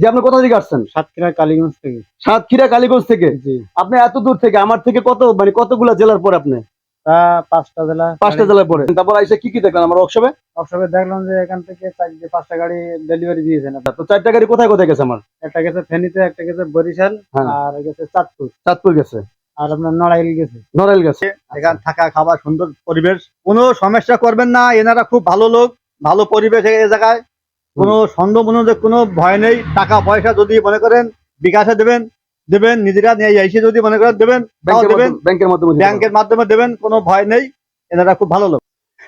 যে আপনি কোথা থেকে আসছেন? সাতক্ষীরা কালীগঞ্জ থেকে। সাতক্ষীরা কালীগঞ্জ থেকে? আপনি এত দূর থেকে আমার থেকে কত মানে কতগুলা জেলার পরে আপনি? পাঁচটা জেলা পাঁচটা জেলার পরে। তারপর এসে কি কি দেখলেন আমার ওয়ার্কশপে অবসরে দেখলাম যে এখান থেকে পাঁচটা গাড়ি ডেলিভারি দিয়েছেন তো চারটা গাড়ি কোথায় কোথায় গেছে আমার? একটা গেছে ফেনীতে একটা গেছে বরিশাল হ্যাঁ। আর গেছে চাঁদপুর। চাঁদপুর গেছে। আর আপনার নড়াইল গেছে। নড়াইল গেছে। এখান থাকা খাবার সুন্দর পরিবেশ। কোনো সমস্যা করবেন না এনারা খুব ভালো লোক ভালো পরিবেশ এই জায়গায়। কোনো সন্দেহ মনে কোনো ভয় নেই টাকা পয়সা যদি মনে করেন বিকাশে দেবেন দেবেন নিজেরা নিয়ে এসে যদি মনে করেন দেবেন দেবেন ব্যাংকের মাধ্যমে ব্যাংকের মাধ্যমে দেবেন কোনো ভয় নেই এনারা খুব ভালো লোক।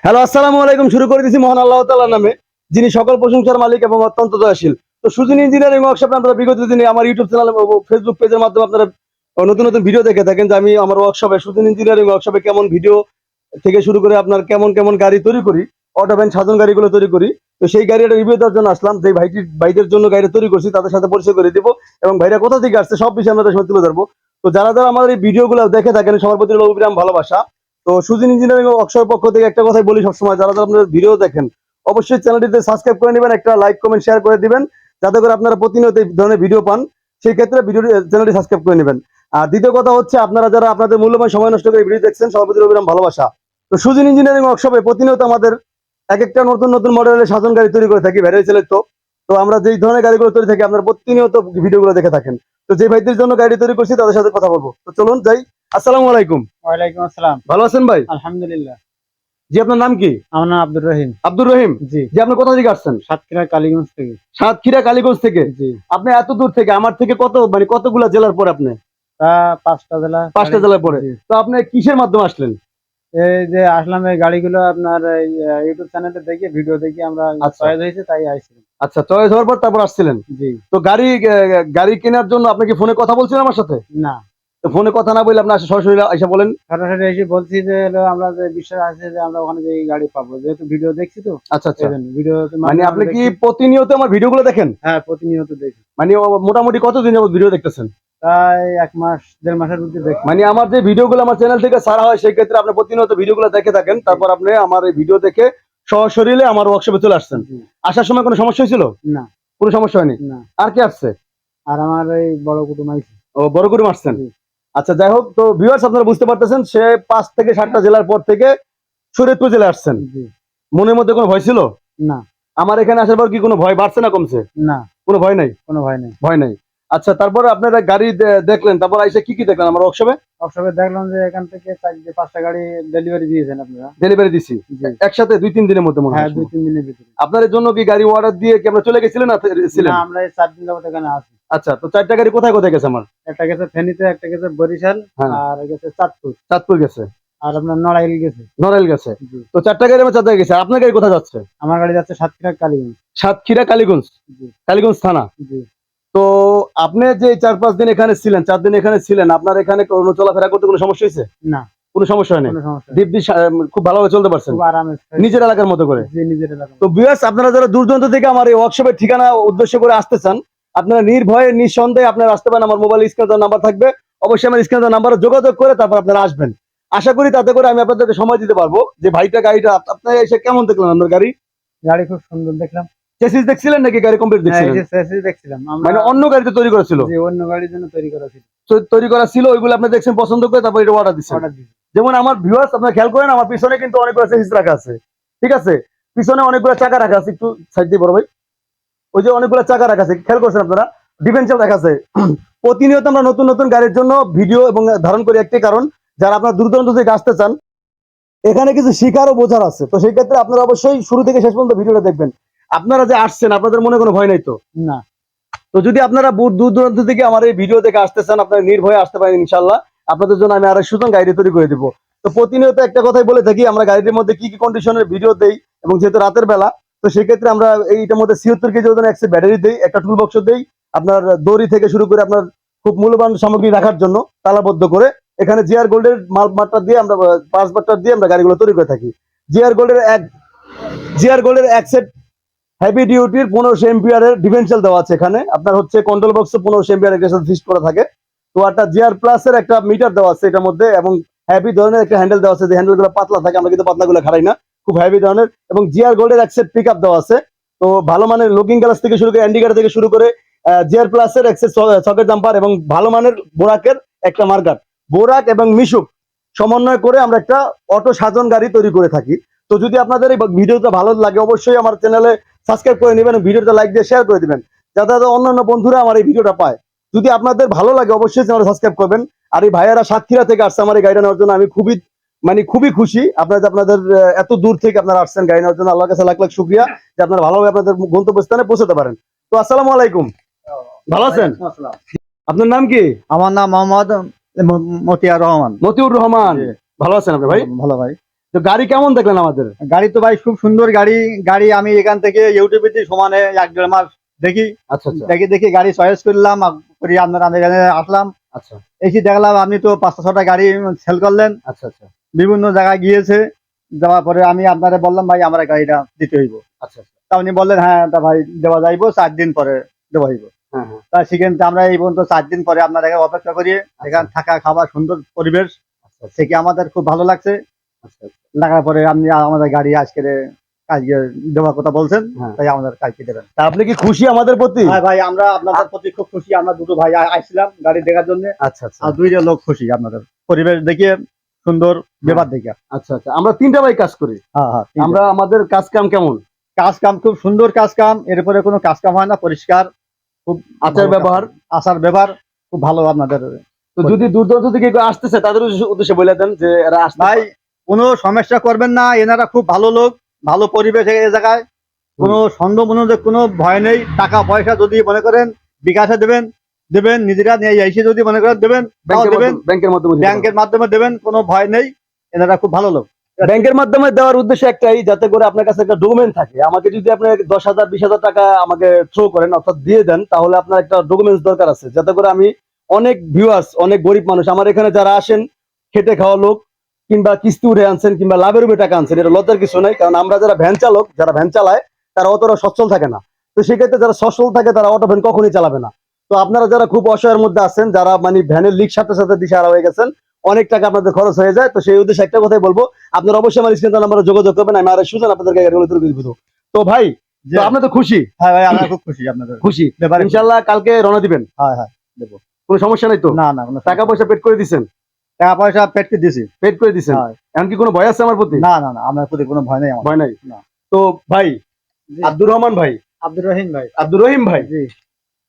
হ্যালো আসসালামু আলাইকুম শুরু করে দিচ্ছি মহান আল্লাহ তাআলার নামে যিনি সকল প্রশংসার মালিক এবং অত্যন্ত দয়াশীল। তো সুজন ইঞ্জিনিয়ারিং ওয়ার্কশপে আপনারা বিগত দিনে আমার ইউটিউব চ্যানেল ফেসবুক পেজের মাধ্যমে আপনারা নতুন নতুন ভিডিও দেখে থাকেন যে আমি আমার ওয়ার্কশপে সুজন ইঞ্জিনিয়ারিং ওয়ার্কশপে কেমন ভিডিও থেকে শুরু করে আপনার কেমন কেমন গাড়ি তৈরি করি। অটো ভ্যান সাধারণ গাড়িগুলো তৈরি করি। তো সেই গাড়িটা রিভিউ দেওয়ার জন্য আসলাম যে ভাইটির ভাইদের জন্য গাড়িটা তৈরি করছি, তাদের সাথে পরিচয় করে দিব এবং ভাইরা কোথা থেকে আসছে সব বিষয়ে আমরা সময় তুলে ধরবো। তো যারা যারা আমাদের এই ভিডিওগুলো দেখে থাকেন, সবার প্রতি অবিরাম ভালোবাসা। তো সুজিন ইঞ্জিনিয়ারিং ওয়ার্কশপের পক্ষ থেকে একটা কথাই বলি সবসময়, যারা যারা আপনাদের ভিডিও দেখেন, অবশ্যই চ্যানেলটিতে সাবস্ক্রাইব করে নেবেন, একটা লাইক কমেন্ট শেয়ার করে দিবেন, যাতে করে আপনারা প্রতিনিয়ত এই ধরনের ভিডিও পান। সেই ক্ষেত্রে ভিডিও চ্যানেলটি সাবস্ক্রাইব করে নেবেন। আর দ্বিতীয় কথা হচ্ছে, আপনারা যারা আপনাদের মূল্যবান সময় নষ্ট করে ভিডিও দেখছেন, সবার প্রতি অবিরাম ভালোবাসা। তো সুজিন ইঞ্জিনিয়ারিং ওয়ার্কশপে প্রতিনিয়ত আমাদের এক একটা নতুন নতুন মডেলের সাধন গাড়ি তৈরি করে থাকি ভ্যারাই ছেলের তো। তো আমরা যেই ধরনের গাড়িগুলো তৈরি থাকি আপনারা প্রতিনিয়ত ভিডিওগুলো দেখে থাকেন। তো যে ভাইদের জন্য গাড়ি তৈরি করছি তাদের সাথে কথা বলব। তো চলুন যাই। আসসালামু আলাইকুম। ওয়ালাইকুম আসসালাম। ভালো আছেন ভাই? আলহামদুলিল্লাহ। জি আপনার নাম কি? আমার নাম আব্দুর রহিম। আব্দুর রহিম? জি। জি আপনি কোথা থেকে আসছেন? সাতক্ষীরা কালীগঞ্জ থেকে। সাতক্ষীরা কালীগঞ্জ থেকে? জি। আপনি এত দূর থেকে আমার থেকে কত মানে কতগুলা জেলার পরে আপনি? পাঁচটা জেলা। পাঁচটা জেলার পরে। তো আপনি কিসের মাধ্যমে আসলেন? এই যে আসলাম এই গাড়িগুলো আপনার ইউটিউব চ্যানেলে দেখে ভিডিও দেখে আমরা আচ্ছা। চয়েস হয়েছে তাই আইছিলাম আচ্ছা চয়েস হওয়ার পর তারপর আসছিলেন? জি। তো গাড়ি গাড়ি কেনার জন্য আপনি কি ফোনে কথা বলছিলেন আমার সাথে? না। তো ফোনে কথা না বলে আপনি আসে সরাসরি এসে বলেন। সরাসরি এসে বলছি যে আমরা যে বিশ্বাস আছে যে আমরা ওখানে যে গাড়ি পাবো যেহেতু ভিডিও দেখছি তো আচ্ছা আচ্ছা। ভিডিও মানে আপনি কি প্রতিনিয়ত আমার ভিডিওগুলো দেখেন? হ্যাঁ প্রতিনিয়ত দেখি। মানে মোটামুটি কতদিন যাবত ভিডিও দেখতেছেন? প্রায় এক মাস দেড় মাসের মধ্যে দেখি। মানে আমার যে ভিডিওগুলো আমার চ্যানেল থেকে সারা হয় সেই ক্ষেত্রে আপনি প্রতিনিয়ত ভিডিওগুলো দেখে থাকেন। তারপর আপনি আমার এই ভিডিও দেখে সশরীরে আমার ওয়ার্কশপে চলে আসছেন। আসার সময় কোনো সমস্যা হয়েছিল? না। কোনো সমস্যা হয়নি? আর কি আসছে? আর আমার এই বড় কুটুম আইছে। ও বড় মারছেন জি। আচ্ছা যাই হোক তো ভিউয়ার্স আপনারা বুঝতে পারতেছেন সে পাঁচ থেকে সাতটা জেলার পর থেকে শরীয়তপুর জেলায় আসছেন। মনের মধ্যে কোনো ভয় ছিল? না। আমার এখানে আসার পর কি কোনো ভয় বাড়ছে না কমছে? না। কোনো ভয় নাই? কোনো ভয় নেই। ভয় নাই। আচ্ছা তারপরে আপনারা গাড়ি দেখলেন তারপর আইসে কি কি দেখলেন আমার ওয়ার্কশপে সবসময় দেখলাম যে এখান থেকে চারটে পাঁচটা গাড়ি ডেলিভারি দিয়েছেন আপনারা। ডেলিভারি দিছি। একসাথে দুই তিন দিনের মধ্যে মনে হ্যাঁ হয় দুই তিন দিনের ভিতরে। আপনার জন্য কি গাড়ি অর্ডার দিয়ে কি আমরা চলে গেছিলেন না ছিলেন? আমরা এই চার দিন যাবত এখানে আছি। আচ্ছা তো চারটা গাড়ি কোথায় কোথায় গেছে আমার? একটা গেছে ফেনীতে একটা গেছে বরিশাল হ্যাঁ। আর গেছে চাঁদপুর। চাঁদপুর গেছে। আর আপনার নড়াইল গেছে। নড়াইল গেছে। তো চারটা গাড়ি আমার চারটা গেছে। আপনার গাড়ি কোথায় যাচ্ছে? আমার গাড়ি যাচ্ছে সাতক্ষীরা কালীগঞ্জ। সাতক্ষীরা কালীগঞ্জ। কালীগঞ্জ থানা। জি। তো আপনি যে চার পাঁচ দিন এখানে ছিলেন চার দিন এখানে ছিলেন আপনার এখানে কোনো চলাফেরা করতে কোনো সমস্যা হয়েছে? না। কোনো সমস্যা নেই। দিব্যি খুব ভালোভাবে চলতে পারছেন? নিজের এলাকার মতো করে? তো বিয়াস আপনারা যারা দূর দূরান্ত থেকে আমার এই ওয়ার্কশপের ঠিকানা উদ্দেশ্য করে আসতে চান আপনারা নির্ভয়ে নিঃসন্দেহে আপনারা আসতে পারেন। আমার মোবাইল স্ক্রিনে নাম্বার থাকবে। অবশ্যই আমার স্ক্রিনে নাম্বারে যোগাযোগ করে তারপর আপনারা আসবেন। আশা করি তাতে করে আমি আপনাদেরকে সময় দিতে পারব। যে ভাইটা গাড়িটা আপ- আপনারা এসে কেমন দেখলেন আপনার গাড়ি? গাড়ি খুব সুন্দর দেখলাম। চেসিস দেখছিলেন নাকি? গাড়ি কমপ্লিট হ্যাঁ, দেখছিলেন? chassis দেখছিলাম। মানে অন্য গাড়িতে তৈরি করেছিল? জি অন্য গাড়ির জন্য তৈরি করা ছিল। তো তৈরি করা ছিল ওইগুলো আপনি দেখছেন পছন্দ করে তারপর এটা অর্ডার দিচ্ছেন। অর্ডার দিছি যেমন আমার ভিউয়ার্স আপনারা খেয়াল করেন আমার পিছনে কিন্তু অনেকগুলো চেসিস রাখা আছে। ঠিক আছে? পিছনে অনেকগুলো চাকা রাখা আছে একটু সাইড দিয়ে বড় ভাই। ওই যে অনেকগুলো চাকা রাখা আছে খেয়াল করছেন আপনারা? ডিফেন্সিয়াল রাখা আছে। প্রতিনিয়ত আমরা নতুন নতুন গাড়ির জন্য ভিডিও এবং ধারণ করি একটি কারণ যারা আপনার দূর দূরান্ত থেকে আসতে চান এখানে কিছু শিকার ও বোঝার আছে। তো সেই ক্ষেত্রে আপনারা অবশ্যই শুরু থেকে শেষ পর্যন্ত ভিডিওটা দেখবেন। আপনারা যে আসছেন আপনাদের মনে কোনো ভয় নাই তো? না। তো যদি আপনারা দূর দূরান্ত থেকে আমার এই ভিডিও দেখে আসতে চান আপনারা নির্ভয়ে আসতে পারেন ইনশাল্লাহ আপনাদের জন্য আমি আরও সুতরাং গাড়ি তৈরি করে দিব। তো প্রতিনিয়ত একটা কথাই বলে থাকি আমরা গাড়িটির মধ্যে কি কি কন্ডিশনের ভিডিও দেই এবং যেহেতু রাতের বেলা তো সেই ক্ষেত্রে আমরা এইটার মধ্যে ছিয়াত্তর কেজি ওজন একটা ব্যাটারি দিই একটা টুল বক্স দেই আপনার দড়ি থেকে শুরু করে আপনার খুব মূল্যবান সামগ্রী রাখার জন্য তালাবদ্ধ করে এখানে জিআর গোল্ডের মাল মাত্রা দিয়ে আমরা পাঁচ বাট্টার দিয়ে আমরা গাড়িগুলো তৈরি করে থাকি। জিআর গোল্ডের এক জিআর গোল্ডের এক সেট হেভি ডিউটির পনেরোশো এম্পিয়ারের ডিফেন্সিয়াল দেওয়া আছে এখানে। আপনার হচ্ছে কন্ট্রোল বক্সে পনেরোশো এম্পিয়ার এটার সাথে ফিক্সড করা থাকে। তো একটা জিআর প্লাস এর একটা মিটার দেওয়া আছে এটার মধ্যে এবং হেভি ধরনের একটা হ্যান্ডেল দেওয়া আছে। যে হ্যান্ডেলগুলো পাতলা থাকে, আমরা কিন্তু পাতলা গুলো খারাই না। খুব হেভি ধরনের এবং জিআর গোল্ডের সেট পিক আপ দেওয়া আছে। তো ভালো মানের লুকিং গ্লাস থেকে শুরু করে অ্যান্ডিকার থেকে শুরু করে জিয়ার প্লাসের এক্সেস সকেট জাম্পার এবং ভালো মানের বোরাকের একটা মার্কার বোরাক এবং মিশুক সমন্বয় করে আমরা একটা অটো সাজন গাড়ি তৈরি করে থাকি। তো যদি আপনাদের এই ভিডিওটা ভালো লাগে, অবশ্যই আমার চ্যানেলে সাবস্ক্রাইব করে নেবেন ভিডিওটা লাইক দিয়ে শেয়ার করে দিবেন যাতে যাতে অন্যান্য বন্ধুরা আমার এই ভিডিওটা পায়। যদি আপনাদের ভালো লাগে অবশ্যই চ্যানেল সাবস্ক্রাইব করবেন। আর এই ভাইয়ারা সাতক্ষীরা থেকে আসছে আমার এই গাড়িটা নেওয়ার জন্য আমি খুবই মানে খুবই খুশি। আপনাদের আপনাদের এত দূর থেকে আপনারা আসছেন গাড়ি নেওয়ার জন্য আল্লাহ কাছে লাখ লাখ শুক্রিয়া যে আপনারা ভালোভাবে আপনাদের গন্তব্যস্থানে পৌঁছতে পারেন। তো আসসালামু আলাইকুম। ভালো আছেন? আপনার নাম কি? আমার নাম মোহাম্মদ মতিয়ার রহমান। মতিউর রহমান। ভালো আছেন আপনি ভাই? ভালো ভাই। তো গাড়ি কেমন দেখলেন আমাদের? গাড়ি তো ভাই খুব সুন্দর গাড়ি। গাড়ি আমি এখান থেকে ইউটিউবে সমানে এক দেড় মাস দেখি। আচ্ছা আচ্ছা। দেখি দেখি গাড়ি চয়েস করলাম করি আপনার এখানে আসলাম। আচ্ছা। এসে দেখলাম আপনি তো পাঁচটা ছটা গাড়ি সেল করলেন। আচ্ছা আচ্ছা। বিভিন্ন জায়গায় গিয়েছে। যাওয়ার পরে আমি আপনারে বললাম ভাই আমার গাড়িটা দিতে হইব। আচ্ছা আচ্ছা। তা উনি বললেন হ্যাঁ তা ভাই দেওয়া যাইব চার দিন পরে দেওয়া হইব। হ্যাঁ হ্যাঁ। তা সেখান থেকে আমরা এই পর্যন্ত চার দিন পরে আপনার এখানে অপেক্ষা করি। এখানে থাকা খাওয়া সুন্দর পরিবেশ। আচ্ছা আচ্ছা। থেকে আমাদের খুব ভালো লাগছে? আচ্ছা আচ্ছা। লাগার পরে আপনি আমাদের গাড়ি আজকে কাজকে দেওয়ার কথা বলছেন হ্যাঁ। তাই আমাদের কাজকে দেবেন। তা আপনি কি খুশি আমাদের প্রতি? হ্যাঁ ভাই আমরা আপনাদের প্রতি খুব খুশি। আমরা দুটো ভাই আসছিলাম গাড়ি দেখার জন্য। আচ্ছা আচ্ছা। আর দুইটা লোক খুশি আপনাদের। পরিবেশ দেখিয়ে সুন্দর ব্যাপার দেখে আচ্ছা আচ্ছা। আমরা তিনটা ভাই কাজ করি। হ্যাঁ হ্যাঁ আমরা আমাদের কাজ কাম কেমন? কাজ কাম খুব সুন্দর কাজ কাম। এরপরে কোনো কাজ কাম হয় না পরিষ্কার। খুব আচার ব্যবহার। আচার ব্যবহার খুব ভালো আপনাদের তো যদি দূর দূরান্ত থেকে কেউ আসতেছে তাদের উদ্দেশ্যে- বলে দেন যে এরা ভাই কোনো সমস্যা করবেন না এনারা খুব ভালো লোক ভালো পরিবেশ এই জায়গায়। কোনো সন্দেহ মনে কোনো ভয় নেই টাকা পয়সা যদি মনে করেন বিকাশে দেবেন দেবেন নিজেরা নিয়ে এসে যদি মনে করেন দেবেন ব্যাংকের মাধ্যমে ব্যাংকের মাধ্যমে দেবেন। কোনো ভয় নেই এনারা খুব ভালো লোক। ব্যাংকের মাধ্যমে দেওয়ার উদ্দেশ্য একটাই যাতে করে আপনার কাছে একটা ডকুমেন্ট থাকে। আমাকে যদি আপনি দশ হাজার বিশ হাজার টাকা আমাকে থ্রো করেন অর্থাৎ দিয়ে দেন তাহলে আপনার একটা ডকুমেন্টস দরকার আছে। যাতে করে আমি অনেক ভিউয়ার্স অনেক গরিব মানুষ আমার এখানে যারা আসেন খেটে খাওয়া লোক কিংবা কিস্তি উঠে আনছেন কিংবা লাভের উপরে টাকা আনছেন এটা লজ্জার কিছু নাই। কারণ আমরা যারা ভ্যান চালক যারা ভ্যান চালায় তারা অতটা সচ্ছল থাকে না। তো সেক্ষেত্রে যারা সচ্ছল থাকে তারা অটো ভ্যান কখনই চালাবে না। তো আপনারা যারা খুব অসহায়ের মধ্যে আছেন যারা মানে ভ্যানের লিক সাথে সাথে দিশারা হয়ে গেছেন অনেক টাকা আপনাদের খরচ হয়ে যায়। তো সেই উদ্দেশ্যে একটা কথাই বলব আপনারা অবশ্যই আমার স্ক্রিন নাম্বারে যোগাযোগ করবেন আমি আর সুজন আপনাদেরকে গাড়িগুলো তুলে দিব। তো ভাই যে তো খুশি? হ্যাঁ ভাই আমরা খুব খুশি আপনাদের। খুশি? ইনশাল্লাহ কালকে রওনা দিবেন? হ্যাঁ হ্যাঁ দেবো। কোনো সমস্যা নাই তো? না না টাকা পয়সা পেড করে দিছেন? টাকা পয়সা পেট করে দিছি। পেড করে দিছেন। এমনকি কোনো ভয় আছে আমার প্রতি? না না না আমার প্রতি কোনো ভয় নাই আমার। ভয় নাই? তো ভাই আব্দুর রহমান ভাই। আব্দুর রহিম ভাই। আব্দুর রহিম ভাই? জি।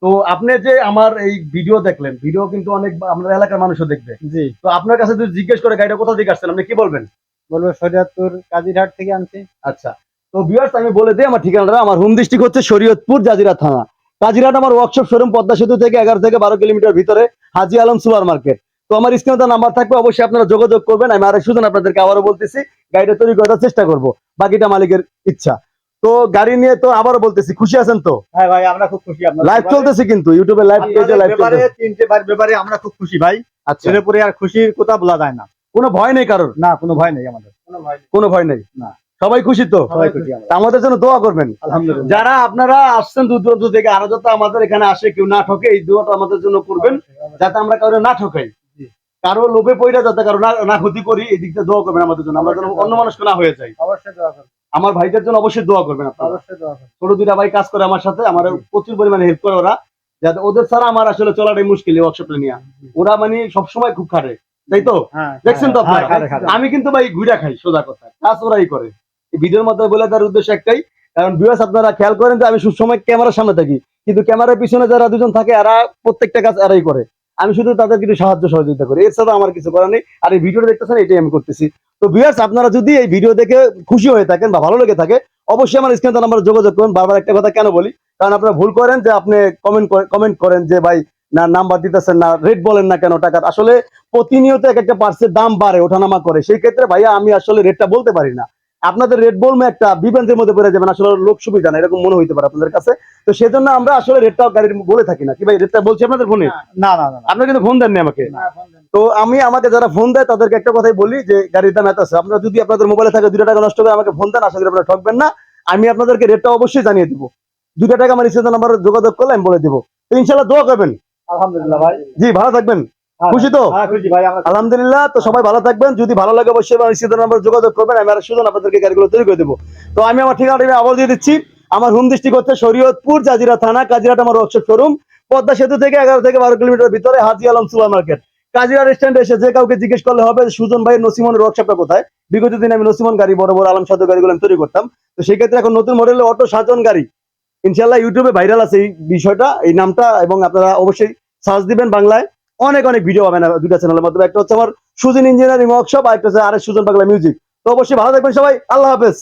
তো আপনি যে আমার এই ভিডিও দেখলেন ভিডিও কিন্তু অনেক আপনার এলাকার মানুষও দেখবে। জি। তো আপনার কাছে যদি জিজ্ঞেস করে গাড়িটা কোথা থেকে আসছেন আপনি কি বলবেন? বলব শরীয়তপুর কাজিরহাট থেকে আনছি। আচ্ছা। তো ভিউয়ার্স আমি বলে দিই আমার ঠিকানাটা আমার হোম ডিস্ট্রিক্ট হচ্ছে শরীয়তপুর জাজিরা থানা। কাজিরহাট আমার ওয়ার্কশপ শোরুম পদ্মা সেতু থেকে এগারো থেকে বারো কিলোমিটার ভিতরে হাজি আলম সুপার মার্কেট। তো আমার স্ক্রিনে নাম্বার থাকবে অবশ্যই আপনারা যোগাযোগ করবেন। আমি আর সুজন আপনাদেরকে আবারও বলতেছি গাড়িটা তৈরি করার চেষ্টা করব বাকিটা মালিকের ইচ্ছা। তো গাড়ি নিয়ে তো আবারও বলতেছি খুশি আছেন তো? হ্যাঁ ভাই আমরা খুব খুশি আপনার লাইভ চলতেছে কিন্তু ইউটিউবে লাইভ পেজে লাইভ ব্যাপারে চলতেছে। তিনটে বার ব্যাপারে আমরা খুব খুশি ভাই। আচ্ছা। এর উপরে আর খুশির কথা বলা যায় না। কোনো ভয় নেই কারোর? না কোনো ভয় নেই আমাদের। কোনো ভয় নেই। কোনো ভয় নেই? না। সবাই খুশি তো? সবাই খুশি আমাদের। জন্য দোয়া করবেন। আলহামদুলিল্লাহ। যারা আপনারা আসছেন দূর দূরান্ত থেকে আরও যত আমাদের এখানে আসে কেউ না ঠকে এই দোয়াটা আমাদের জন্য করবেন যাতে আমরা কারও না ঠকাই। কারও লোভে পড়া যাতে কারও না না ক্ষতি করি এই দিকটা দোয়া করবেন আমাদের জন্য। আমরা যেন অন্য মানুষকে না হয়ে যাই। অবশ্যই দোয়া করবেন। আমার ভাইদের জন্য অবশ্যই দোয়া করবেন আপনারা। অবশ্যই দোয়া করবেন। ছোট দুইটা ভাই কাজ করে আমার সাথে আমার প্রচুর পরিমাণে হেল্প করে ওরা। যাতে ওদের ছাড়া আমার আসলে চলাটাই মুশকিল ওয়ার্কশপে নিয়ে। ওরা মানে সবসময় খুব খাটে। তাই তো? হ্যাঁ দেখছেন তো হ্যাঁ। আমি কিন্তু ভাই ঘুরা খাই সোজা কথা। কাজ ওরাই করে। ভিডিওর মাধ্যমে বলে তার উদ্দেশ্য একটাই কারণ ভিউয়ার্স আপনারা খেয়াল করেন যে আমি সবসময় ক্যামেরার সামনে থাকি। কিন্তু ক্যামেরার পিছনে যারা দুজন থাকে এরা প্রত্যেকটা কাজ এরাই করে। আমি শুধু তাদের কিছু সাহায্য সহযোগিতা করি। এর সাথে আমার কিছু করার নেই। আর এই ভিডিওটা দেখতেছেন, এটাই আমি করতেছি। তো ভিউয়ার্স আপনারা যদি এই ভিডিও দেখে খুশি হয়ে থাকেন বা ভালো লেগে থাকে, অবশ্যই আমার স্ক্রিন নাম্বার যোগাযোগ করুন। বারবার একটা কথা কেন বলি? কারণ আপনারা ভুল করেন যে আপনি কমেন্ট কমেন্ট করেন যে, ভাই, না নাম্বার দিতেছেন না রেট বলেন না কেন টাকার? আসলে প্রতিনিয়ত এক একটা পার্সের দাম বাড়ে, ওঠানামা করে। সেই ক্ষেত্রে ভাইয়া, আমি আসলে রেটটা বলতে পারি না। আপনাদের রেট বলব একটা বিভ্রান্তির মধ্যে পড়ে যাবেন আসলে লোক সুবিধা না এরকম মনে হইতে পারে আপনাদের কাছে। তো সেজন্য আমরা আসলে রেটটা গাড়ির বলে থাকি না। কি ভাই রেটটা বলছি আপনাদের ফোনে? না না না। আপনারা কিন্তু ফোন দেননি আমাকে। তো আমি আমাকে যারা ফোন দেয় তাদেরকে একটা কথাই বলি যে গাড়ির দাম এত আছে। আপনারা যদি আপনাদের মোবাইলে থাকে দুটো টাকা নষ্ট করে আমাকে ফোন দেন আশা করি আপনারা ঠকবেন না। আমি আপনাদেরকে রেটটা অবশ্যই জানিয়ে দিব। দুটো টাকা আমার রিচার্জ নাম্বার যোগাযোগ করলে আমি বলে দিব। তো ইনশাল্লাহ দোয়া করবেন। আলহামদুলিল্লাহ ভাই। জি ভালো থাকবেন। খুশি তো? হ্যাঁ খুশি ভাই আমরা আলহামদুলিল্লাহ তো সবাই ভালো থাকবেন। যদি ভালো লাগে অবশ্যই আমার নাম্বার যোগাযোগ করবেন আমি আর সুজন আপনাদেরকে গাড়িগুলো তৈরি করে দেবো। তো আমি আমার ঠিকানাটা আমি আবার দিয়ে দিচ্ছি। আমার হোম ডিস্ট্রিক্ট হচ্ছে শরীয়তপুর জাজিরা থানা কাজিরাট আমার ওয়ার্কশপ শোরুম পদ্মা সেতু থেকে এগারো থেকে বারো কিলোমিটার ভিতরে হাজি আলম সুপার মার্কেট কাজিরা রেস্টুরেন্ট এসে যে কাউকে জিজ্ঞেস করলে হবে সুজন ভাইয়ের নসিমনের ওয়ার্কশপটা কোথায়? বিগত দিনে আমি নসিমন গাড়ি বড় বড় আলম সাধু গাড়িগুলো আমি তৈরি করতাম। তো সেক্ষেত্রে এখন নতুন মডেলের অটো সাজন গাড়ি। ইনশাল্লাহ ইউটিউবে ভাইরাল আছে এই বিষয়টা এই নামটা এবং আপনারা অবশ্যই সার্চ দিবেন বাংলায়। অনেক অনেক ভিডিও পাবেন দুটা চ্যানেলের মাধ্যমে। একটা হচ্ছে আমার সুজন ইঞ্জিনিয়ারিং ওয়ার্কশপ আর একটা হচ্ছে আর সুজন বাংলা মিউজিক তো অবশ্যই ভালো থাকবেন সবাই। আল্লাহ হাফেজ।